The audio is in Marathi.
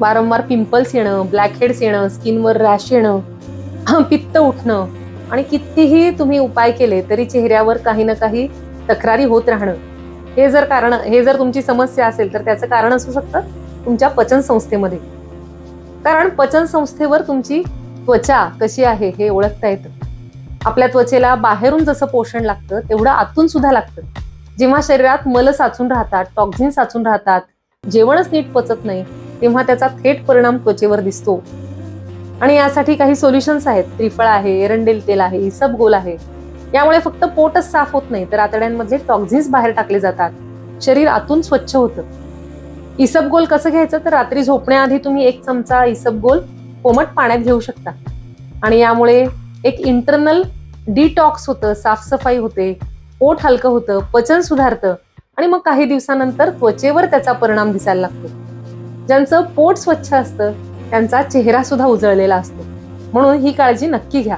वारंवार पिंपल्स येणं ब्लॅक हेड्स येणं स्किनवर रॅश येणं पित्त उठणं आणि कितीही तुम्ही उपाय केले तरी चेहऱ्यावर काही ना काही तक्रारी होत राहणं. हे जर कारण हे जर तुमची समस्या असेल तर त्याचं कारण असू शकतं तुमच्या पचन संस्थेमध्ये. कारण पचन संस्थेवर तुमची त्वचा कशी आहे हे ओळखता येतं. आपल्या त्वचेला बाहेरून जसं पोषण लागतं तेवढं आतून सुद्धा लागतं. जेव्हा शरीरात मल साचून राहतात टॉक्झिन साचून राहतात जेवणच नीट पचत नाही तेव्हा त्याचा थेट परिणाम त्वचेवर दिसतो. आणि यासाठी काही सोल्युशन्स आहेत. त्रिफळ आहे एरंडेल तेल आहे इसबगोल आहे. यामुळे फक्त पोटच साफ होत नाही तर आतड्यांमधले टॉक्झिन्स बाहेर टाकले जातात. शरीर आतून स्वच्छ होतं. इसबगोल कसं घ्यायचं? तर रात्री झोपण्याआधी तुम्ही एक चमचा इसबगोल कोमट पाण्यात घेऊ शकता. आणि यामुळे एक इंटरनल डिटॉक्स होतं साफसफाई होते पोट हलकं होतं पचन सुधारतं. आणि मग काही दिवसानंतर त्वचेवर त्याचा परिणाम दिसायला लागतो. ज्यांचं पोट स्वच्छ असतं त्यांचा चेहरा सुद्धा उजळलेला असतो. म्हणून ही काळजी नक्की घ्या.